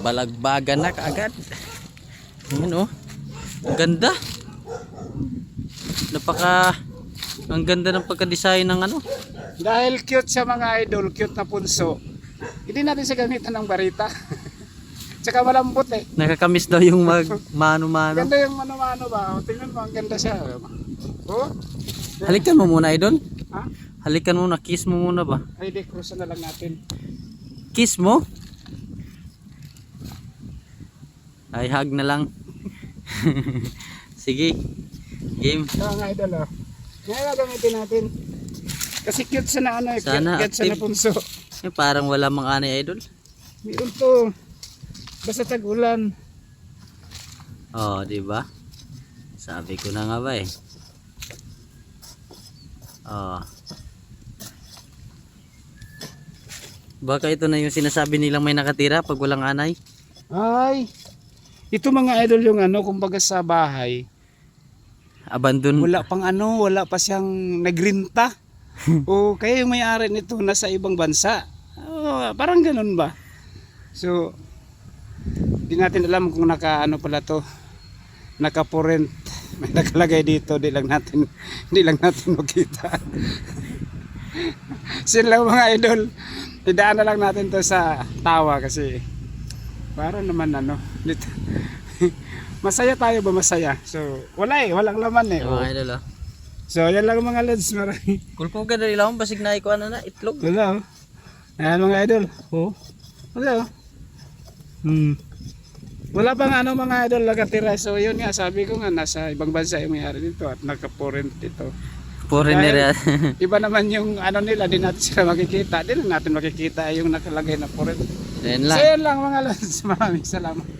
balagbagan na kaagad. Ayan oh. Ang ganda. Napaka ang ganda ng pagka-design ng ano. Dahil cute sa mga idol, cute na punso. Hindi natin siya gamitan ng barita. Tsaka malambot eh. Nakakamiss daw yung mag mano-mano. Ganda yung mano-mano ba? O, tingnan mo, ang ganda siya. Oh, Halikan mo muna idol. ha? Halikan mo na, kiss mo muna ba? Ay, di, cruise na lang natin. Kiss mo? Ay, hug na lang. Sige. Game. Ito nga idol oh. Ngayon gagamitin natin. Kasi cute siya na ano eh. Cute, Sana cute siya na punso. Eh, parang wala mang ani idol. Meron to. Basta tag-ulan. Oh, di ba? Sabi ko na nga ba eh. Oh. Baka ito na yung sinasabi nilang may nakatira pag walang anay. Ay. Ito mga idol yung ano, kumbaga sa bahay. Abandon. Wala pang ano, wala pa siyang nagrinta. o kaya yung may-ari nito nasa ibang bansa. Oh, parang ganun ba? So, di natin alam kung naka ano pala to. Naka porent. May nakalagay dito, di lang natin di lang natin makita. Sila mga idol. Idaan na lang natin to sa tawa kasi para naman ano, masaya tayo ba masaya? So, wala eh, walang laman eh. Mga idol oh. So, yan lang mga lads. Marami. Ka dali lang basig na iko ano na itlog. Wala oh. Ayan mga idol. Oh. Wala oh. Hmm. Wala pang ano mga idol nakatira. So, yun nga, sabi ko nga, nasa ibang bansa yung mayari dito at naka-foreign dito. Foreigner yan. Iba naman yung ano nila, di natin sila makikita. Di lang natin makikita yung nakalagay na foreign. Yan So, lang. yan lang mga lads. Maraming salamat.